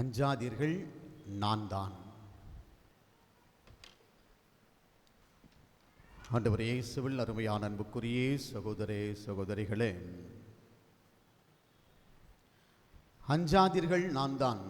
அஞ்சாதீர்கள் நான் தான் ஆண்டவர் இயேசுவில் அருமையான அன்புக்குரிய சகோதரே சகோதரிகளே. அஞ்சாதீர்கள் நான் தான்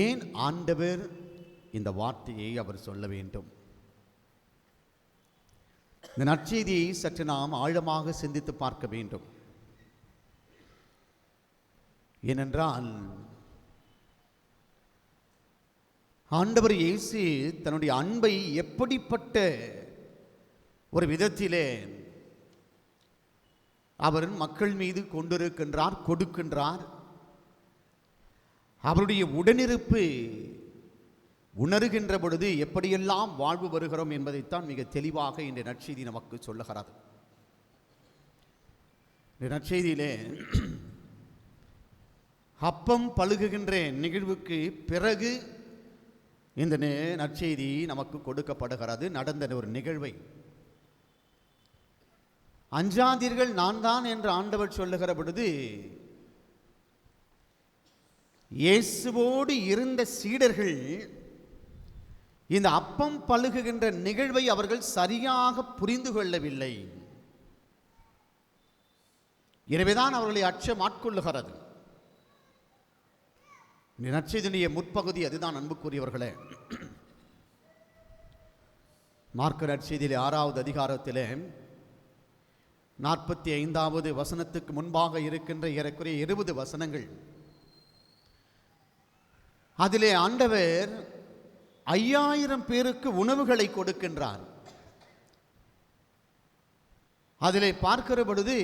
ஏன் ஆண்டவர் இந்த வார்த்தையை அவர் சொல்ல வேண்டும்? இந்த நற்செய்தியை சற்று நாம் ஆழமாக சிந்தித்து பார்க்க வேண்டும். ஏனென்றால் ஆண்டவர் இயேசு தன்னுடைய அன்பை எப்படிப்பட்ட ஒரு விதத்திலே அவர் மக்கள் மீது கொண்டிருக்கின்றார் கொடுக்கின்றார் அவருடைய உடனிருப்பு உணர்கின்ற பொழுது எப்படியெல்லாம் வாழ்வு வருகிறோம் என்பதைத்தான் மிக தெளிவாக இந்த நற்செய்தி நமக்கு சொல்லுகிறது. இந்த நற்செய்தியிலே அப்பம் பழுகுகின்ற நிகழ்வுக்கு பிறகு இந்த நே- நற்செய்தி நமக்கு கொடுக்கப்படுகிறது. நடந்த ஒரு நிகழ்வை. அஞ்சாதீர்கள் நான் தான் என்று ஆண்டவர் சொல்லுகிற பொழுது இயேசுவோடு இருந்த சீடர்கள் இந்த அப்பம் பழுகுகின்ற நிகழ்வை அவர்கள் சரியாக புரிந்து கொள்ளவில்லை. எனவேதான் அவர்களை அச்சம் ஆட்கொள்ளுகிறது நற்செய்தினுடைய முற்பகுதி அதுதான் அன்புக்குரியவர்களே. மார்க்க நற்செய்தியிலே ஆறாவது அதிகாரத்திலே நாற்பத்தி ஐந்தாவது வசனத்துக்கு முன்பாக இருக்கின்ற ஏறக்குறைய இருபது வசனங்கள். அதிலே ஆண்டவர் ஐயாயிரம் பேருக்கு உணவுகளை கொடுக்கின்றார். அதிலே பார்க்கிற பொழுது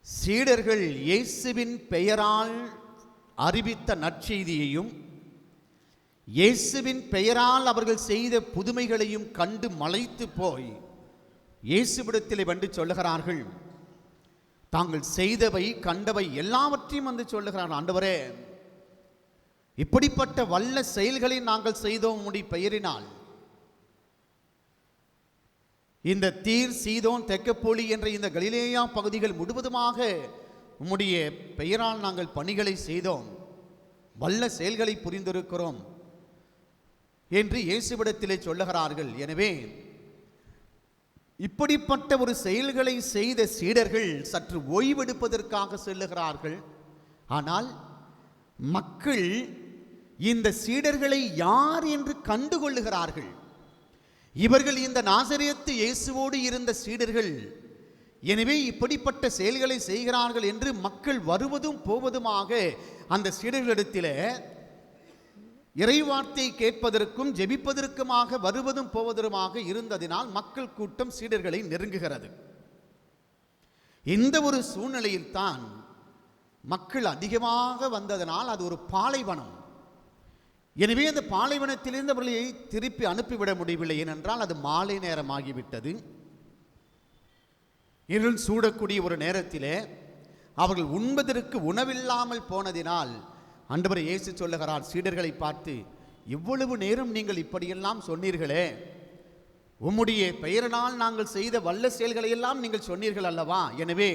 சீடர்கள் இயேசுவின் பெயரால் அறிவித்த நற்செய்தியையும் இயேசுவின் பெயரால் அவர்கள் செய்த புதுமைகளையும் கண்டு மலைத்து போய் இயேசுவிடத்திலே வந்து சொல்லுகிறார்கள். தாங்கள் செய்தவை கண்டவை எல்லாவற்றையும் வந்து சொல்லுகிறார் ஆண்டவரே. இப்படிப்பட்ட வல்ல செயல்களை நாங்கள் செய்தோம் முடி பெயரினால். இந்த தீர் சீதோன் தெக்கப்போலி என்ற இந்த கலிலேயா பகுதிகள் முழுவதுமாக உம்முடைய பெயரால் நாங்கள் பணிகளை செய்தோம். வல்ல செயல்களை புரிந்திருக்கிறோம் என்று இயேசுவிடத்திலே சொல்லுகிறார்கள். எனவே இப்படிப்பட்ட ஒரு செயல்களை செய்த சீடர்கள் சற்று ஓய்வெடுப்பதற்காக செல்லுகிறார்கள். ஆனால் மக்கள் இந்த சீடர்களை யார் என்று கண்டுகொள்ளுகிறார்கள்? இவர்கள் இந்த நாசரியத்து இயேசுவோடு இருந்த சீடர்கள் எனவே இப்படிப்பட்ட செயல்களை செய்கிறார்கள் என்று மக்கள் வருவதும் போவதுமாக அந்த சீடர்களிடத்திலே இறைவார்த்தை கேட்பதற்கும் ஜெபிப்பதற்குமாக வருவதும் போவதுமாக இருந்ததினால் மக்கள் கூட்டம் சீடர்களை நெருங்குகிறது. இந்த ஒரு சூழ்நிலையில்தான் மக்கள் அதிகமாக வந்ததனால் அது ஒரு பாலைவனம். எனவே அந்த பாலைவனத்திலிருந்து அவர்களை திருப்பி அனுப்பிவிட முடியவில்லை ஏனென்றால் அது மாலை நேரமாகிவிட்டது. இருள் சூடக்கூடிய ஒரு நேரத்திலே அவர்கள் உண்பதற்கு உணவில்லாமல் போனதினால் ஆண்டவர் இயேசு சொல்லுகிறார் சீடர்களை பார்த்து இவ்வளவு நேரம் நீங்கள் இப்படியெல்லாம் சொன்னீர்களே உம்முடைய பெயரினால் நாங்கள் செய்த வல்ல செயல்களை எல்லாம் நீங்கள் சொன்னீர்கள் அல்லவா? எனவே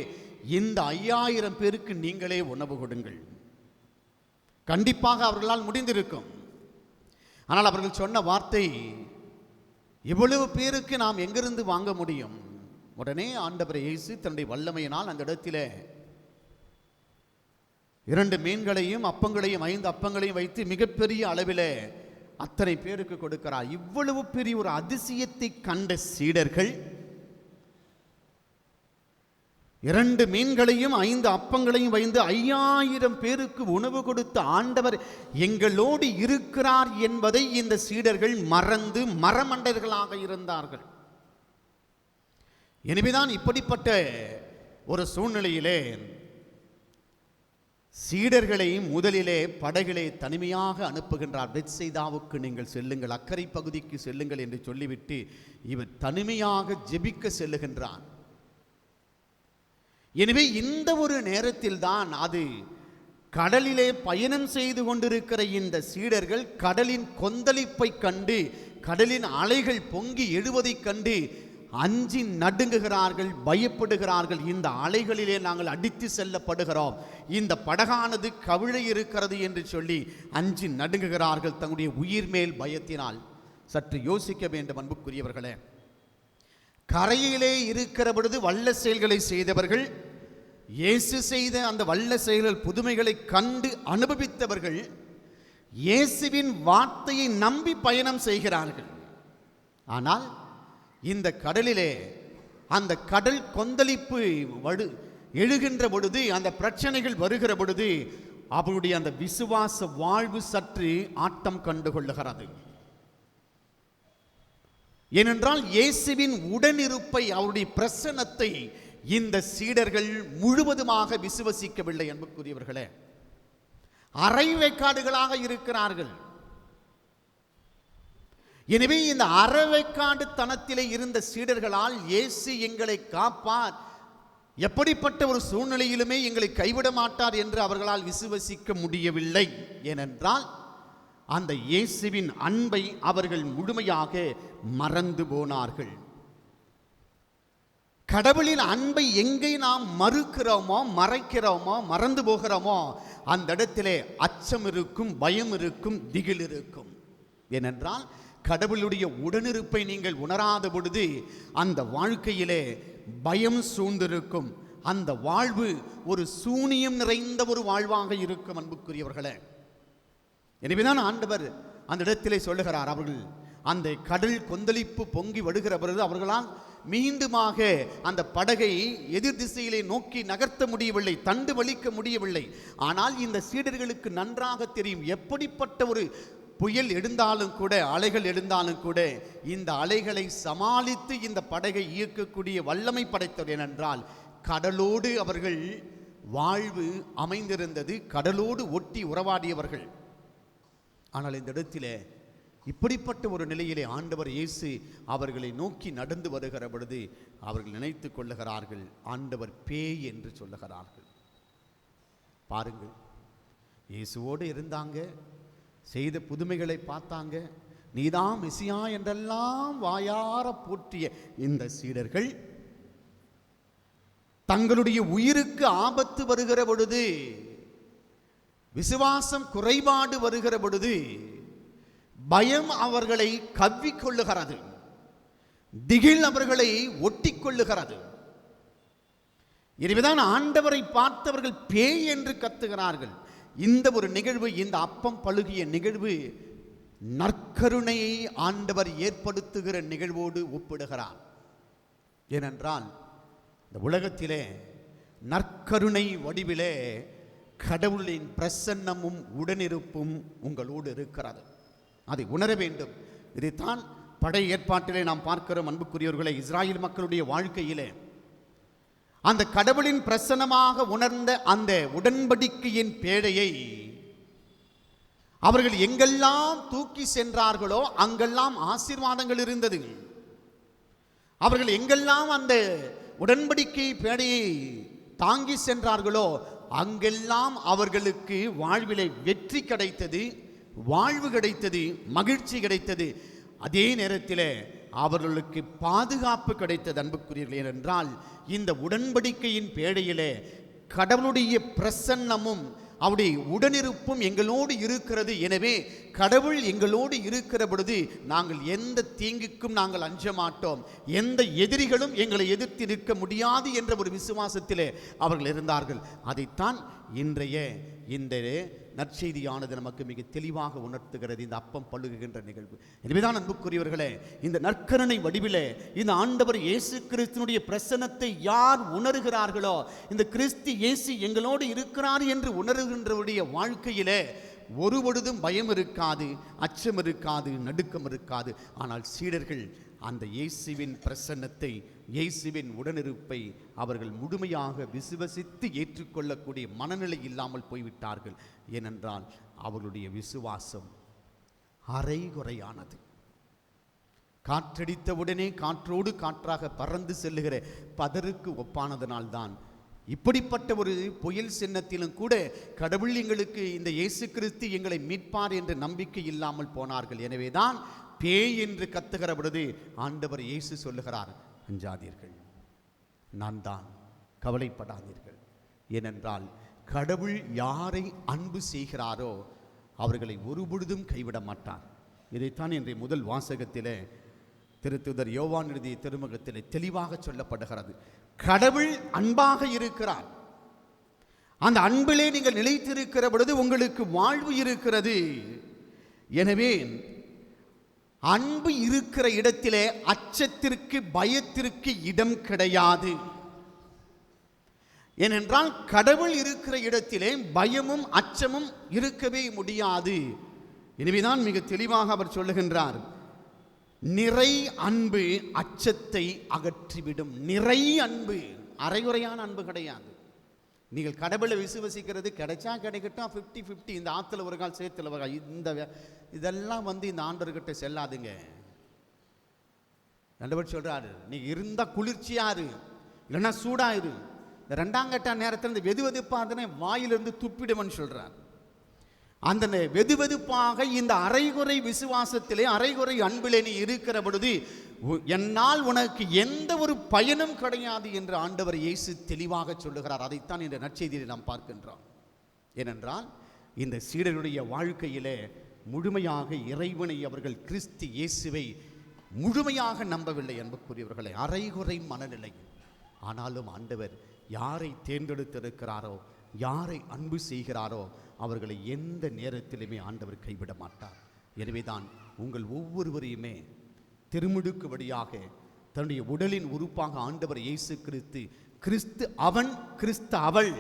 இந்த ஐயாயிரம் பேருக்கு நீங்களே உணவு கொடுங்கள். கண்டிப்பாக அவர்களால் முடிந்திருக்கும். ஆனால் அவர்கள் சொன்ன வார்த்தை இவ்வளவு பேருக்கு நாம் எங்கிருந்து வாங்க முடியும்? உடனே ஆண்டவர் இயேசு தன்னுடைய வல்லமையினால் அந்த இடத்திலே இரண்டு மீன்களையும் அப்பங்களையும் ஐந்து அப்பங்களையும் வைத்து மிகப்பெரிய அளவிலே அத்தனை பேருக்கு கொடுக்கிறார். இவ்வளவு பெரிய ஒரு அதிசயத்தை கண்ட சீடர்கள் இரண்டு மீன்களையும் ஐந்து அப்பங்களையும் வைந்து ஐயாயிரம் பேருக்கு உணவு கொடுத்த ஆண்டவர் எங்களோடு இருக்கிறார் என்பதை இந்த சீடர்கள் மறந்து மரமண்டர்களாக இருந்தார்கள். எனவேதான் இப்படிப்பட்ட ஒரு சூழ்நிலையிலே சீடர்களை முதலிலே படகிலே தனிமையாக அனுப்புகின்றார். பெத்சைதாவுக்கு நீங்கள் செல்லுங்கள் அக்கறை பகுதிக்கு செல்லுங்கள் என்று சொல்லிவிட்டு இவர் தனிமையாக ஜெபிக்க செல்லுகின்றான். எனவே இந்த ஒரு நேரத்தில் தான் அது கடலிலே பயணம் செய்து கொண்டிருக்கிற இந்த சீடர்கள் கடலின் கொந்தளிப்பை கண்டு கடலின் அலைகள் பொங்கி எழுவதைக் கண்டு அஞ்சி நடுங்குகிறார்கள் பயப்படுகிறார்கள். இந்த அலைகளிலே நாங்கள் அடித்து செல்லப்படுகிறோம். இந்த படகானது கவிழை இருக்கிறது என்று சொல்லி அஞ்சி நடுங்குகிறார்கள் தங்களுடைய உயிர் மேல் பயத்தினால். சற்று யோசிக்க வேண்டும் அன்புக்குரியவர்களே. கரையிலே இருக்கிற பொழுது வல்ல செயல்களை செய்தவர்கள் இயேசு செய்த அந்த வல்ல செயல்கள் புதுமைகளை கண்டு அனுபவித்தவர்கள் இயேசுவின் வார்த்தையை நம்பி பயணம் செய்கிறார்கள். ஆனால் இந்த கடலிலே அந்த கடல் கொந்தளிப்பு வடு எழுகின்ற பொழுது அந்த பிரச்சனைகள் வருகிற பொழுது அவருடைய அந்த விசுவாச வாழ்வு சற்று ஆட்டம் கண்டு கொள்ளுகிறது. ஏனென்றால் இயேசுவின் உடனிருப்பை அவருடைய பிரசன்னத்தை இந்த சீடர்கள் முழுவதுமாக விசுவசிக்கவில்லை என்புக்குரியவர்களே அரைவேக்காடுகளாக இருக்கிறார்கள். எனவே இந்த அறவைக்காண்டு தனத்திலே இருந்த சீடர்களால் இயேசு எங்களை காப்பார். எப்படிப்பட்ட ஒரு சூழ்நிலையிலுமே எங்களை கைவிட மாட்டார் என்று அவர்களால் விசுவசிக்க முடியவில்லை. ஏனென்றால் அந்த இயேசுவின் அன்பை அவர்கள் முழுமையாக மறந்து போனார்கள். கடவுளின் அன்பை எங்கே நாம் மறுக்கிறோமோ மறைக்கிறோமோ மறந்து போகிறோமோ அந்த இடத்திலே அச்சம் இருக்கும் பயம் இருக்கும் திகில் இருக்கும். ஏனென்றால் கடவுளுடைய உடனிருப்பை நீங்கள் உணராத பொழுது அந்த வாழ்க்கையிலே பயம் சூழ்ந்திருக்கும். அந்த வாழ்வு ஒரு சூனியம் நிறைந்த ஒரு வாழ்வாக இருக்கும் அன்புக்குரியவர்களே. எனவேதான் ஆண்டவர் அந்த இடத்திலே சொல்லுகிறார் அவர்கள் அந்த கடல் கொந்தளிப்பு பொங்கி வடுகிற பொழுது அவர்களால் மீண்டுமாக அந்த படகை எதிர் திசையிலே நோக்கி நகர்த்த முடியவில்லை தண்டு வலிக்க முடியவில்லை. ஆனால் இந்த சீடர்களுக்கு நன்றாக தெரியும் எப்படிப்பட்ட ஒரு புயல் எழுந்தாலும் கூட அலைகள் எழுந்தாலும் கூட இந்த அலைகளை சமாளித்து இந்த படகை இயக்கக்கூடிய வல்லமை படைத்தவர் ஏனென்றால் கடலோடு அவர்கள் வாழ்வு அமைந்திருந்தது கடலோடு ஒட்டி உறவாடியவர்கள். ஆனால் இந்த இடத்திலே இப்படிப்பட்ட ஒரு நிலையிலே ஆண்டவர் இயேசு அவர்களை நோக்கி நடந்து வருகிற பொழுது அவர்கள் நினைத்து கொள்ளுகிறார்கள் ஆண்டவர் பேய் என்று சொல்லுகிறார்கள். பாருங்கள் இயேசுவோடு இருந்தாங்க செய்த புதுமைகளை பார்த்தாங்க. நீதான் மெசியா என்றெல்லாம் வாயார போற்றிய இந்த சீடர்கள் தங்களுடைய உயிருக்கு ஆபத்து வருகிற பொழுது விசுவாசம் குறைபாடு வருகிற பொழுது பயம் அவர்களை கவ்விக்கொள்ளுகிறது. திகில் அவர்களை ஒட்டி கொள்ளுகிறது எனவேதான் ஆண்டவரை பார்த்தவர்கள் பேய் என்று கத்துகிறார்கள். இந்த ஒரு நிகழ்வு இந்த அப்பம் பழுகிய நிகழ்வு நற்கருணையை ஆண்டவர் ஏற்படுத்துகிற நிகழ்வோடு ஒப்பிடுகிறார். ஏனென்றால் இந்த உலகத்திலே நற்கருணை வடிவிலே கடவுளின் பிரசன்னமும் உடனிருப்பும் உங்களோடு இருக்கிறது. அதை உணர வேண்டும். இதைத்தான் படை ஏற்பாட்டிலே நாம் பார்க்கிறோம் அன்புக்குரியவர்களை இஸ்ராயல் மக்களுடைய வாழ்க்கையிலே. அந்த கடவுளின் பிரசன்னமாக உணர்ந்த அந்த உடன்படிக்கையின் பேழையை அவர்கள் எங்கெல்லாம் தூக்கி சென்றார்களோ அங்கெல்லாம் ஆசீர்வாதங்கள் இருந்தது. அவர்கள் எங்கெல்லாம் அந்த உடன்படிக்கை பேடையை தாங்கி சென்றார்களோ அங்கெல்லாம் அவர்களுக்கு வாழ்விலை வெற்றி கிடைத்தது வாழ்வு கிடைத்தது மகிழ்ச்சி கிடைத்தது. அதே நேரத்தில் அவர்களுக்கு பாதுகாப்பு கிடைத்தது அன்புக்குரியர்கள் என்றால் இந்த உடன்படிக்கையின் பேடையிலே கடவுளுடைய பிரசன்னமும் அவருடைய உடனிருப்பும் எங்களோடு இருக்கிறது. எனவே கடவுள் எங்களோடு இருக்கிற பொழுது நாங்கள் எந்த தீங்குக்கும் நாங்கள் அஞ்ச மாட்டோம். எந்த எதிரிகளும் எங்களை எதிர்த்து நிற்க முடியாது என்ற ஒரு விசுவாசத்திலே அவர்கள் இருந்தார்கள். அதைத்தான் இன்றைய இந்த நற்செய்தியானது நமக்கு மிக தெளிவாக உணர்த்துகிறது. இந்த அப்பம் பழுகுகின்ற நிகழ்வு. எனவேதான் அன்புக்குரியவர்களே இந்த நற்கரணை வடிவிலே இந்த ஆண்டவர் இயேசு கிறிஸ்துனுடைய பிரசன்னத்தை யார் உணர்கிறார்களோ இந்த கிறிஸ்து இயேசு எங்களோடு இருக்கிறார் என்று உணர்கின்றவருடைய வாழ்க்கையிலே ஒரு பொழுதும் பயம் இருக்காது அச்சம் இருக்காது நடுக்கம் இருக்காது. ஆனால் சீடர்கள் அந்த இயேசுவின் பிரசன்னத்தை இயேசுவின் உடனிருப்பை அவர்கள் முழுமையாக விசுவசித்து ஏற்றுக்கொள்ளக்கூடிய மனநிலை இல்லாமல் போய்விட்டார்கள். ஏனென்றால் அவர்களுடைய விசுவாசம் அரைகுறையானது. காற்றடித்தவுடனே காற்றோடு காற்றாக பறந்து செல்லுகிற பதருக்கு ஒப்பானதனால்தான் இப்படிப்பட்ட ஒரு புயல் சின்னத்திலும் கூட கடவுள் எங்களுக்கு இந்த இயேசு கிறிஸ்து எங்களை மீட்பார் என்ற நம்பிக்கை இல்லாமல் போனார்கள். எனவேதான் பேய் என்று கத்துகிற பொழுது ஆண்டவர் இயேசு சொல்லுகிறார் அஞ்சாதீர்கள். நான் தான். கவலைப்படாதீர்கள். ஏனென்றால் கடவுள் யாரை அன்பு செய்கிறாரோ அவர்களை ஒருபொழுதும் கைவிட மாட்டார். இதைத்தான் இன்றைய முதல் வாசகத்திலே திருத்துதர் யோவான் எழுதிய திருமுகத்திலே தெளிவாக சொல்லப்படுகிறது. கடவுள் அன்பாக இருக்கிறார். அந்த அன்பிலே நீங்கள் நிலைத்திருக்கிற பொழுது உங்களுக்கு வாழ்வு இருக்கிறது. எனவே அன்பு இருக்கிற இடத்திலே அச்சத்திற்கு பயத்திற்கு இடம் கிடையாது. ஏனென்றால் கடவுள் இருக்கிற இடத்திலே பயமும் அச்சமும் இருக்கவே முடியாது. எனவேதான் மிக தெளிவாக அவர் சொல்லுகின்றார். நிறை அன்பு அச்சத்தை அகற்றிவிடும். நிறை அன்பு அரைகுறையான அன்பு கிடையாது. நீங்கள் கடவுளை விசுவசிக்கிறது கிடைச்சா கிடைக்கட்டும் ஃபிஃப்டி ஃபிஃப்டி இந்த ஆற்றுல ஒரு கால் சேத்துல ஒரு கால் இந்த இதெல்லாம் வந்து இந்த ஆண்டவர்கிட்ட செல்லாதுங்க. ஆண்டவர் சொல்கிறாரு நீ இருந்தால் குளிர்ச்சியாரு இல்லைன்னா சூடாயிரு இரு. இந்த ரெண்டாம் கட்ட நேரத்தில் இந்த வெது வெதுப்பாதனே வாயிலிருந்து துப்பிடுவன் சொல்கிறார் அந்த நெ- வெதுவெதுப்பாக இந்த அரைகுறை விசுவாசத்திலே அரைகுறை அன்பிலே நீ இருக்கிற பொழுது உ- என்னால் உனக்கு எந்த ஒரு பயனும் கிடையாது என்று ஆண்டவர் இயேசு தெளிவாக சொல்லுகிறார். அதைத்தான் இந்த நற்செய்தியில் நாம் பார்க்கின்றோம். ஏனென்றால் இந்த சீடருடைய வாழ்க்கையிலே முழுமையாக இறைவனை அவர்கள் கிறிஸ்து இயேசுவை முழுமையாக நம்பவில்லை அன்புக்குரியவர்களை அரைகுறை மனநிலை ஆனாலும் ஆண்டவர் யாரை தேர்ந்தெடுத்திருக்கிறாரோ யாரை அன்பு செய்கிறாரோ அவர்களை எந்த நேரத்திலுமே ஆண்டவர் கைவிட மாட்டார். எனவேதான் உங்கள் ஒவ்வொருவரையுமே திருமுடுக்குபடியாக தன்னுடைய உடலின் உறுப்பாக ஆண்டவர் இயேசு கிறிஸ்து கிறிஸ்து அவன் கிறிஸ்து அவள்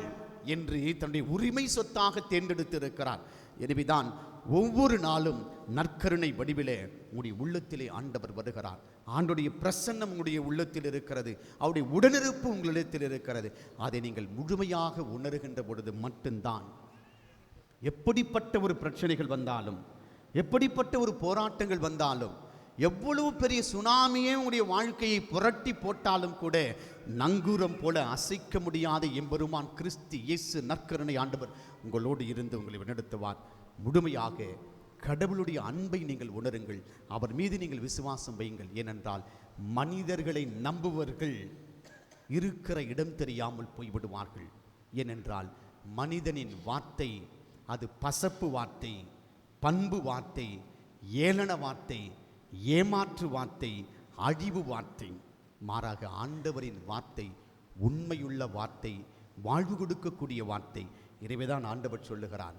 என்று தன்னுடைய உரிமை சொத்தாக தேர்ந்தெடுத்திருக்கிறார். எனவேதான் ஒவ்வொரு நாளும் நற்கருணை வடிவிலே உங்களுடைய உள்ளத்திலே ஆண்டவர் வருகிறார். ஆண்டுடைய பிரசன்னம் உங்களுடைய உள்ளத்தில் இருக்கிறது. அவருடைய உடனிருப்பு உங்களிடத்தில் இருக்கிறது. அதை நீங்கள் முழுமையாக உணர்கின்ற பொழுது மட்டும்தான். எப்படிப்பட்ட ஒரு பிரச்சனைகள் வந்தாலும் எப்படிப்பட்ட ஒரு போராட்டங்கள் வந்தாலும் எவ்வளவு பெரிய சுனாமியே உங்களுடைய வாழ்க்கையை புரட்டி போட்டாலும் கூட நங்கூரம் போல அசைக்க முடியாத எம்பெருமான் கிறிஸ்து இயேசு நற்கருணை ஆண்டவர் உங்களோடு இருந்து உங்களை நடத்துவார் முழுமையாக கடவுளுடைய அன்பை நீங்கள் உணருங்கள். அவர் மீது நீங்கள் விசுவாசம் வையுங்கள். ஏனென்றால் மனிதர்களை நம்புவர்கள் இருக்கிற இடம் தெரியாமல் போய்விடுவார்கள். ஏனென்றால் மனிதனின் வார்த்தை அது பசப்பு வார்த்தை பண்பு வார்த்தை ஏளன வார்த்தை ஏமாற்று வார்த்தை அழிவு வார்த்தை. மாறாக ஆண்டவரின் வார்த்தை உண்மையுள்ள வார்த்தை வாழ்வு கொடுக்கக்கூடிய வார்த்தை. இறைவேதான் ஆண்டவர் சொல்லுகிறான்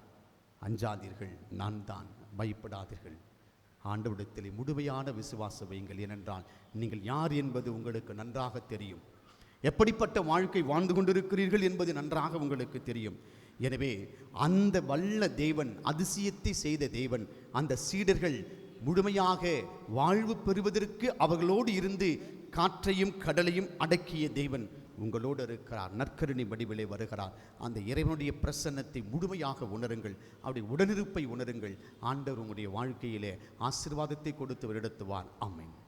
அஞ்சாதீர்கள் நான் தான் பயப்படாதீர்கள். ஆண்டவிடத்தில் முழுமையான விசுவாச வையுங்கள். ஏனென்றால் நீங்கள் யார் என்பது உங்களுக்கு நன்றாக தெரியும். எப்படிப்பட்ட வாழ்க்கை வாழ்ந்து கொண்டிருக்கிறீர்கள் என்பது நன்றாக உங்களுக்கு தெரியும். எனவே அந்த வல்ல தேவன் அதிசயத்தை செய்த தேவன் அந்த சீடர்கள் முழுமையாக வாழ்வு பெறுவதற்கு அவர்களோடு இருந்து காற்றையும் கடலையும் அடக்கிய தேவன். உங்களோடு இருக்கிறார். நற்கருணை வடிவிலே வருகிறார். அந்த இறைவனுடைய பிரசன்னத்தை முழுமையாக உணருங்கள். அவருடைய உடனிருப்பை உணருங்கள். ஆண்டவர் உங்களுடைய வாழ்க்கையிலே ஆசிர்வாதத்தை கொடுத்து வருடத்துவார். ஆமென்.